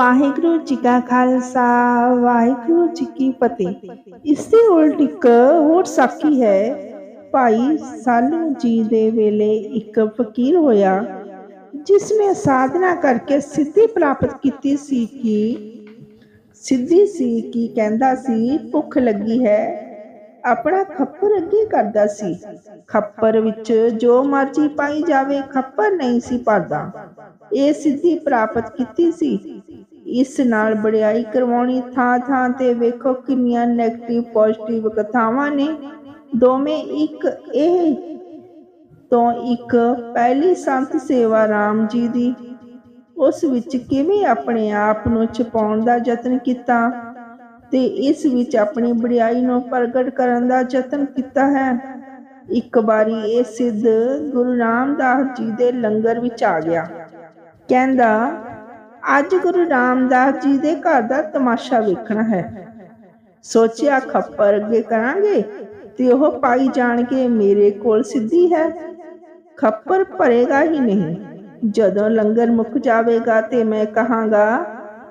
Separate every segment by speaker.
Speaker 1: ਵਾਹਿਗੁਰੂ ਜੀ ਕਾ ਖਾਲਸਾ, ਵਾਹਿਗੁਰੂ ਜੀ ਕੀ ਫਤਿਹ। ਇਸ ਦੇ ਉਲਟ ਇੱਕ ਹੋਰ ਸਾਖੀ ਹੈ, ਭਾਈ ਸਾਲੂ ਜੀ ਦੇ ਵੇਲੇ ਇੱਕ ਫਕੀਰ ਹੋਇਆ, ਜਿਸ ਨੇ ਸਾਧਨਾ ਕਰਕੇ ਸਿੱਧੀ ਪ੍ਰਾਪਤ ਕੀਤੀ ਸੀ ਕਿ, ਸਿੱਧੀ ਸੀ ਕਿ ਕਹਿੰਦਾ ਸੀ, ਭੁੱਖ ਲੱਗੀ ਹੈ, ਆਪਣਾ ਖੱਪਰ ਅੱਗੇ ਕਰਦਾ ਸੀ। ਖੱਪਰ ਵਿੱਚ ਜੋ ਮਰਜ਼ੀ ਪਾਈ ਜਾਵੇ, ਖੱਪਰ ਨਹੀਂ ਸੀ ਭਰਦਾ। ਇਹ ਸਿੱਧੀ ਪ੍ਰਾਪਤ ਕੀਤੀ ਸੀ। ਇਸ ਨਾਲ ਬੜਾਈ ਕਰਵਾਉਣੀ, ਥਾਂ ਥਾਂ ਤੇ ਵੇਖੋ ਕਿੰਨੀਆਂ 네ਗੇਟਿਵ ਪੋਜ਼ਿਟਿਵ ਕਥਾਵਾਂ ਨੇ। ਦੋਵੇਂ ਇੱਕ, ਇਹ ਤੋਂ ਇੱਕ ਪਹਿਲੀ ਸੰਤ ਸੇਵਾ ਰਾਮ ਜੀ ਦੀ, ਉਸ ਵਿੱਚ ਕਿਵੇਂ ਆਪਣੇ ਆਪ ਨੂੰ ਛਪਾਉਣ ਦਾ ਯਤਨ ਕੀਤਾ ਤੇ ਇਸ ਵਿੱਚ ਆਪਣੀ ਬੜਾਈ ਨੂੰ ਪ੍ਰਗਟ ਕਰਨ ਦਾ ਯਤਨ ਕੀਤਾ ਹੈ। ਇੱਕ ਵਾਰੀ ਇਹ ਸਿੱਧ ਗੁਰੂ ਰਾਮਦਾਸ ਜੀ ਦੇ ਲੰਗਰ ਵਿੱਚ ਆ ਗਿਆ। ਕਹਿੰਦਾ ਅੱਜ ਗੁਰੂ ਰਾਮਦਾਸ ਜੀ ਦੇ ਘਰ ਦਾ ਤਮਾਸ਼ਾ ਵੇਖਣਾ ਹੈ। ਸੋਚਿਆ, ਖੱਪਰ ਅੱਗੇ ਕਰਾਂਗੇ ਤੇ ਉਹ ਪਾਈ ਜਾਣ ਕੇ ਮੇਰੇ ਕੋਲ ਸਿੱਧੀ ਹੈ। ਖੱਪਰ ਭਰੇਗਾ ਹੀ ਨਹੀਂ। ਜਦੋਂ ਲੰਗਰ ਮੁੱਕ ਜਾਵੇਗਾ ਤੇ ਮੈਂ ਕਹਾਂਗਾ,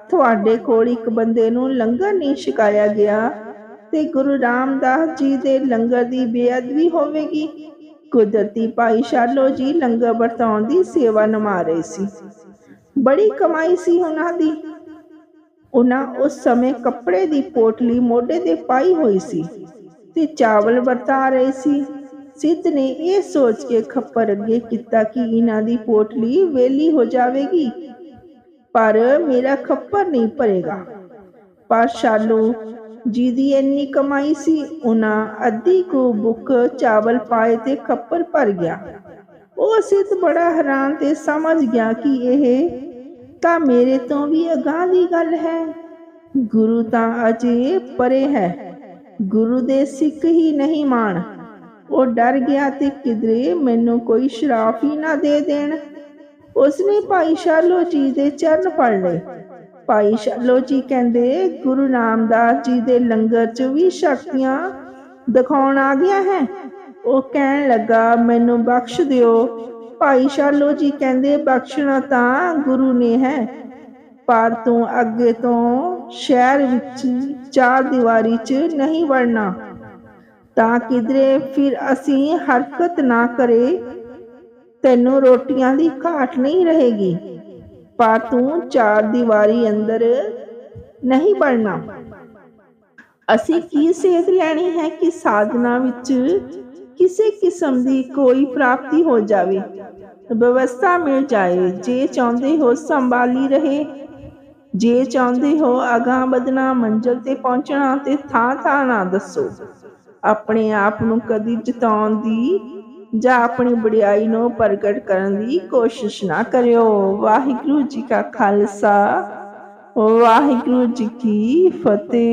Speaker 1: ਤੁਹਾਡੇ ਕੋਲ ਇੱਕ ਬੰਦੇ ਨੂੰ ਲੰਗਰ ਨਹੀਂ ਛਕਾਇਆ ਗਿਆ ਤੇ ਗੁਰੂ ਰਾਮਦਾਸ ਜੀ ਦੇ ਲੰਗਰ ਦੀ ਬੇਅਦਬੀ ਹੋਵੇਗੀ। ਕੁਦਰਤੀ ਭਾਈ ਸ਼ਾਲੋ ਜੀ ਲੰਗਰ ਵਰਤਾਉਣ ਦੀ ਸੇਵਾ ਨਿਭਾ ਰਹੇ ਸੀ। ਬੜੀ ਕਮਾਈ ਸੀ ਉਹਨਾਂ ਦੀ। ਉਹਨਾਂ ਉਸ ਸਮੇਂ ਕੱਪੜੇ ਦੀ ਪੋਟਲੀ ਮੋਢੇ ਤੇ ਪਾਈ ਹੋਈ ਸੀ ਤੇ ਚਾਵਲ ਵਰਤਾ ਰਹੇ ਸੀ। ਸਿੱਧ ਨੇ ਇਹ ਸੋਚ ਕੇ ਖੱਪਰ ਅੱਗੇ ਕੀਤਾ ਕਿ ਇਹਨਾਂ ਦੀ ਪੋਟਲੀ ਵੇਲੀ ਹੋ ਜਾਵੇਗੀ। ਪਰ ਮੇਰਾ ਖੱਪਰ ਨਹੀਂ ਭਰੇਗਾ। ਪਰ ਸ਼ਾਲੂ ਜੀ ਦੀ ਇੰਨੀ ਕਮਾਈ ਸੀ, ਉਹਨਾਂ ਅੱਧੀ ਕੁ ਬੁੱਕ ਚਾਵਲ ਪਾਏ ਤੇ ਖੱਪਰ ਭਰ ਗਿਆ। ਉਹ ਸਿੱਧ ਬੜਾ ਹੈਰਾਨ ਤੇ ਸਮਝ ਗਿਆ ਕਿ ਇਹ ਤਾਂ ਮੇਰੇ ਤੋਂ ਵੀ ਅਗਾਂਹ ਦੀ ਗੱਲ ਹੈ। ਗੁਰੂ ਤਾਂ ਅਜੇ ਪਰੇ ਹੈ। ਗੁਰੂ ਦੇ ਸਿੱਖ ਹੀ ਨਹੀਂ ਮਾਣ। ਉਹ ਡਰ ਗਿਆ ਤੇ ਕਿਧਰੇ ਮੈਨੂੰ ਕੋਈ ਸ਼ਰਾਫ ਹੀ ਨਾ ਦੇ ਦੇਣ। ਉਸਨੇ ਭਾਈ ਸ਼ਾਲੋ ਜੀ ਦੇ ਚਰਨ ਫੜ ਲਏ। ਭਾਈ ਸ਼ਾਲੋ ਜੀ ਕਹਿੰਦੇ, ਗੁਰੂ ਰਾਮਦਾਸ ਜੀ ਦੇ ਲੰਗਰ 'ਚ ਵੀ ਸ਼ਕਤੀਆਂ ਦਿਖਾਉਣ ਆ ਗਿਆ ਹੈ। ਉਹ ਕਹਿਣ ਲੱਗਾ, ਮੈਨੂੰ ਬਖਸ਼ ਦਿਓ। ਭਾਈ ਸ਼ਾਲੋ ਜੀ ਕਹਿੰਦੇ, ਬਖਸ਼ਣਾ ਤਾਂ ਗੁਰੂ ਨੇ ਹੈ। ਪਰ ਤੂੰ ਅੱਗੇ ਤੋਂ ਸ਼ਹਿਰ ਵਿੱਚ ਚਾਰ ਦੀਵਾਰੀ 'ਚ ਨਹੀਂ ਵੜਨਾ। ਤਾਂ ਕਿਧਰੇ ਫਿਰ ਅਸੀਂ ਹਰਕਤ ਨਾ ਕਰੇ, ਤੈਨੂੰ ਰੋਟੀਆਂ ਦੀ ਘਾਟ ਨਹੀਂ ਰਹੇਗੀ। ਪਰ ਤੂੰ ਚਾਰ ਦੀਵਾਰੀ ਅੰਦਰ ਨਹੀਂ ਵੜਨਾ। ਅਸੀਂ ਕੀ ਸੇਧ ਲੈਣੀ ਹੈ ਕਿ ਸਾਧਨਾ ਵਿੱਚ ਕਿਸੇ ਕਿਸਮ ਦੀ ਕੋਈ ਪ੍ਰਾਪਤੀ ਹੋ ਜਾਵੇ। ਵਿਵਸਥਾ ਮਿਲ ਜਾਏ। ਜੇ ਚਾਹੁੰਦੇ ਹੋ ਸੰਭਾਲੀ ਰਹੇ, ਜੇ ਚਾਹੁੰਦੇ ਹੋ ਅਗਾਹ ਵਧਣਾ, ਮੰਜ਼ਲ ਤੇ ਪਹੁੰਚਣਾ ਤੇ ਥਾਂ ਥਾਂ ਨਾ ਦੱਸੋ। ਆਪਣੇ ਆਪ ਨੂੰ ਕਦੀ ਜਿਤਾਉਣ ਦੀ ਜਾਂ ਆਪਣੀ ਬੜਾਈ ਨੂੰ ਪ੍ਰਗਟ ਕਰਨ ਦੀ ਕੋਸ਼ਿਸ਼ ਨਾ ਕਰਿਓ। ਵਾਹਿਗੁਰੂ ਜੀ ਕਾ ਖਾਲਸਾ। ਵਾਹਿਗੁਰੂ ਜੀ ਕੀ ਫਤਿਹ।